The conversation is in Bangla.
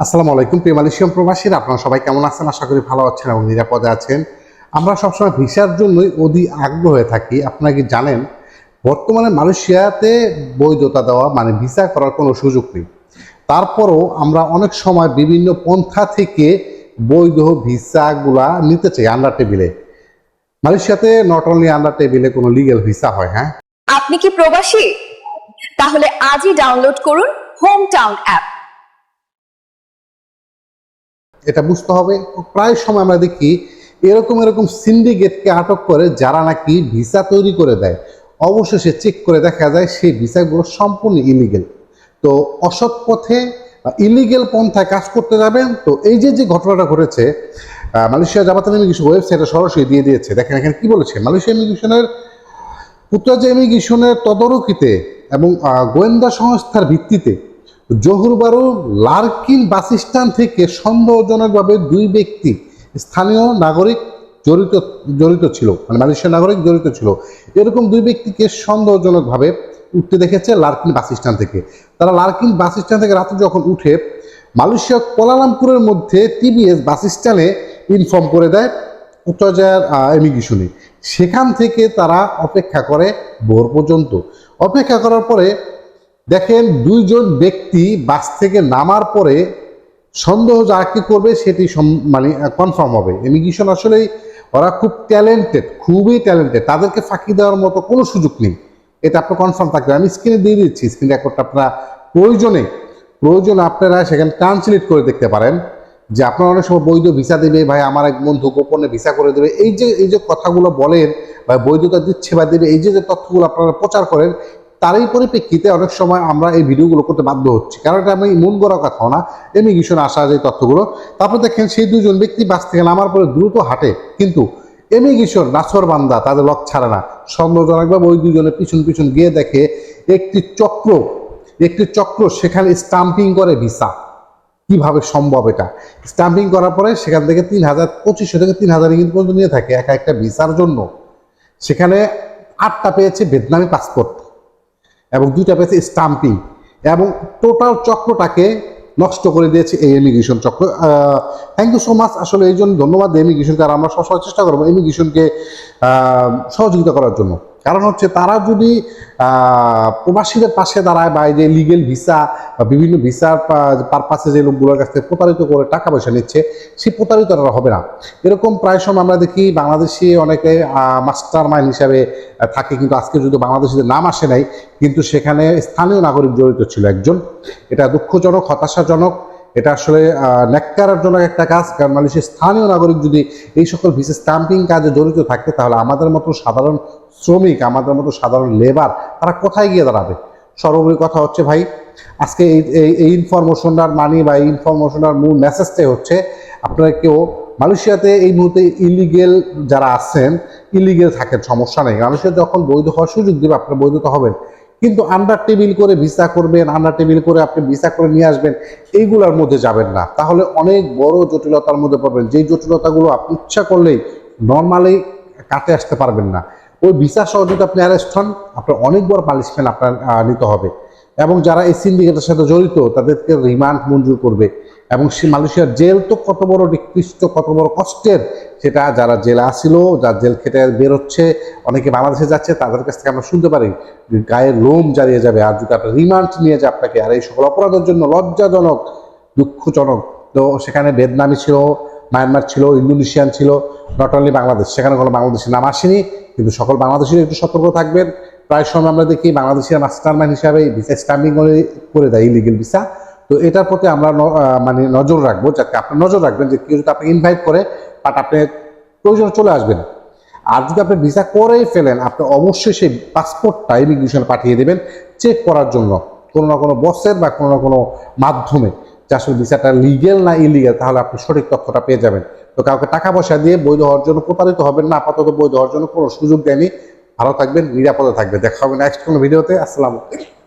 আসসালামু আলাইকুম, প্রিয় মালয়েশিয়ান প্রবাসীরা, আপনারা সবাই কেমন আছেন? আশা করি ভালো আছেন এবং নিরাপদে আছেন। আমরা সবসময় ভিসার জন্যই অধি আগ্রহ হয়ে থাকি। আপনারা কি জানেন, বর্তমানে মালয়েশিয়াতে বৈধতা দেওয়া মানে ভিসা করার কোনো সুযোগ নেই। তারপরও আমরা অনেক সময় বিভিন্ন পন্থা থেকে বৈধ ভিসাগুলা নিতে চাই আন্ডার টেবিলে মালয়েশিয়াতে নট অনলি আন্ডার টেবিলে কোনো লিগেল ভিসা হয় হ্যাঁ? আপনি কি প্রবাসী? তাহলে আজই ডাউনলোড করুন হোম টাউন অ্যাপ এটা বুঝতে হবে। প্রায় সময় আমরা দেখি এরকম এরকম সিন্ডিকেটকে আটক করে যারা নাকি ভিসা তৈরি করে দেয়। অবশেষে চেক করে দেখা যায় সেই ভিসাগুলো সম্পূর্ণ ইলিগেল তো অসৎ পথে ইলিগেল পন্থায় কাজ করতে যাবেন। তো এই যে যে ঘটনাটা ঘটেছে মালয়েশিয়া জামাতান ইমিগ্রেশন ওয়েবসাইটে সরাসরি দিয়ে দিয়েছে। দেখেন এখানে কি বলেছে? মালয়েশিয়া ইমিগ্রেশনের পুত্রাজা ইমিগ্রেশনের তদারকিতে এবং গোয়েন্দা সংস্থার ভিত্তিতে জহুর বারু লার্কিন বাস থেকে সন্দেহজনকভাবে দুই ব্যক্তি স্থানীয় নাগরিক জড়িত জড়িত ছিল মানে মালয়েশিয়ার নাগরিক জড়িত ছিল। এরকম দুই ব্যক্তিকে সন্দেহজনকভাবে উঠতে দেখেছে লার্কিন বাস স্ট্যান্ড থেকে। তারা লার্কিন বাস স্ট্যান্ড থেকে রাতে যখন উঠে, মালয়েশিয়া কোলালামপুরের মধ্যে টিবিএস বাস স্ট্যান্ডে ইনফর্ম করে দেয় উত্তরজয়ার ইমিগ্রেশনে। সেখান থেকে তারা অপেক্ষা করে ভোর পর্যন্ত। অপেক্ষা করার পরে দেখেন দুইজন ব্যক্তি বাস থেকে নামার পরে সন্দেহ যা যাকে করবে সেটি মানে কনফার্ম হবে। ইমিগ্রেশন আসলেই ওরা খুব ট্যালেন্টেড খুবই ট্যালেন্টেড তাদেরকে ফাঁকি দেওয়ার মতো কোনো সুযোগ নেই। এটা আপনার কনফার্ম থাকবে। আমি স্ক্রিনে দিয়ে দিচ্ছি। স্ক্রিন রেকর্ডটা আপনারা প্রয়োজনে প্রয়োজনে আপনারা সেখানে ট্রান্সলেট করে দেখতে পারেন যে আপনারা অনেক সময় বৈধ ভিসা দেবে, ভাই আমার এক বন্ধু গোপনে ভিসা করে দেবে। এই যে এই যে কথাগুলো বলেন বা বৈধতা দিচ্ছে বা দেবে, এই যে যে তথ্যগুলো আপনারা প্রচার করেন তারই পরিপ্রেক্ষিতে অনেক সময় আমরা এই ভিডিওগুলো করতে বাধ্য হচ্ছি। কারণ এটা আমি মন গড়া কথাও না? এমিগ্রেশন আসা যে তথ্যগুলো। তারপর দেখেন, সেই দুজন ব্যক্তি বাস থেকে নামার পরে দ্রুত হাঁটে। কিন্তু এমিগ্রেশন নাছর বান্দা, তাদের লক ছাড়ে না। সন্দেহজনকভাবে ওই দুজনের পিছন পিছন গিয়ে দেখে একটি চক্র একটি চক্র সেখানে স্টাম্পিং করে ভিসা। কীভাবে সম্ভব এটা? স্টাম্পিং করার পরে সেখান থেকে তিন হাজার পঁচিশশো থেকে তিন হাজার ইঙ্গিত পর্যন্ত নিয়ে থাকে একা একটা ভিসার জন্য। সেখানে আটটা পেয়েছে ভিয়েতনামি পাসপোর্ট এবং দুইটা পেয়েছে স্টাম্পিং এবং টোটাল চক্রটাকে নষ্ট করে দিয়েছে এই ইমিগ্রেশন চক্র। থ্যাংক ইউ সো মাচ আসলে এই জন্য ধন্যবাদ ইমিগ্রেশনকে আর আমরা সবসময় চেষ্টা করব ইমিগ্রেশনকে সহযোগিতা করার জন্য। কারণ হচ্ছে তারা যদি প্রবাসীদের পাশে দাঁড়ায় বা এই যে লিগেল ভিসা বা বিভিন্ন ভিসার পারপাসে যে লোকগুলোর কাছ থেকে প্রতারিত করে টাকা পয়সা নিচ্ছে, সে প্রতারিত তারা হবে না। এরকম প্রায় সময় আমরা দেখি বাংলাদেশি অনেকে মাস্টার মাইন্ড হিসাবে থাকে। কিন্তু আজকে যদি বাংলাদেশিদের নাম আসে নাই, কিন্তু সেখানে স্থানীয় নাগরিক জড়িত ছিল একজন। এটা দুঃখজনক, হতাশাজনক। এটা আসলে ন্যাক্কারজনক একটা কাজ, কারণ মালয়েশিয়ার স্থানীয় নাগরিক যদি এই সকল ভিসা স্টাম্পিং কাজে জড়িত থাকে, তাহলে আমাদের মতো সাধারণ শ্রমিক, আমাদের মতো সাধারণ লেবার, তারা কোথায় গিয়ে দাঁড়াবে? সর্বোপরি কথা হচ্ছে ভাই, আজকে এই- এই ইনফরমেশনটার মানি বা এই ইনফরমেশনটার মূল মেসেজটাই হচ্ছে, আপনারা কেউ মালয়েশিয়াতে এই মুহূর্তে ইলিগেল যারা আছেন ইলিগেল থাকেন, সমস্যা নেই। মালয়েশিয়া যখন বৈধ হওয়ার সুযোগ দেবে, আপনার বৈধতা হবেন। কিন্তু আন্ডার টেবিল করে ভিসা করবেন আন্ডার টেবিল করে আপনি ভিসা করে নিয়ে আসবেন, এইগুলোর মধ্যে যাবেন না। তাহলে অনেক বড় জটিলতার মধ্যে পড়বেন। যেই জটিলতাগুলো আপনি ইচ্ছা করলেই নর্মালি কাটে আসতে পারবেন না। ওই ভিসা সহ যদি আপনি অ্যারেস্ট হন, আপনার অনেক বড় পানিশমেন্ট আপনার নিতে হবে। এবং যারা এই সিন্ডিকেটের সাথে জড়িত, তাদেরকে রিমান্ড মঞ্জুর করবে। এবং সে মালয়েশিয়ার জেল তো কত বড় নিকৃষ্ট, কত বড় কষ্টের সেটা যারা জেলে আসিল, যারা জেল খেটে বেরোচ্ছে, অনেকে বাংলাদেশে যাচ্ছে, তাদের কাছ থেকে আমরা শুনতে পারি যে গায়ের লোম জ্বালিয়ে যাবে। আর যদি আপনার রিমান্ড নিয়ে যায় আপনাকে, আর এই সকল অপরাধের জন্য লজ্জাজনক, দুঃখজনক। তো সেখানে ভিয়েতনামি ছিল, মায়ানমার ছিল, ইন্দোনেশিয়ান ছিল নট অনলি বাংলাদেশ, সেখানে কোনো বাংলাদেশের নাম আসেনি, কিন্তু সকল বাংলাদেশিরা একটু সতর্ক থাকবেন। প্রায় সময় আমরা দেখি বাংলাদেশের মাস্টার মাইন্ড হিসাবে ভিসা স্ট্যাম্পিং করে করে দেয় ইলিগেল ভিসা তো এটার প্রতি আমরা মানে নজর রাখব, যাতে আপনি নজর রাখবেন যে কেউ যদি আপনাকে ইনভাইট করে বাট আপনি প্রয়োজনে চলে আসবেন। আর যদি আপনি ভিসা করেই ফেলেন, আপনি অবশ্যই সেই পাসপোর্টটা ইমিগ্রেশন পাঠিয়ে দেবেন চেক করার জন্য। কোনো না কোনো বসের বা কোনো না কোনো মাধ্যমে। যে আসলে ভিসাটা লিগেল না ইলিগেল তাহলে আপনি সঠিক তথ্যটা পেয়ে যাবেন। তো কাউকে টাকা পয়সা দিয়ে বৈধ হওয়ার জন্য প্রতারিত হবেন না, আপাতত বৈধ হওয়ার জন্য কোনো সুযোগ দেয়নি। ভালো থাকবেন, নিরাপদে থাকবেন। দেখা হবে নেক্সট কোনো ভিডিওতে আসসালামু আলাইকুম।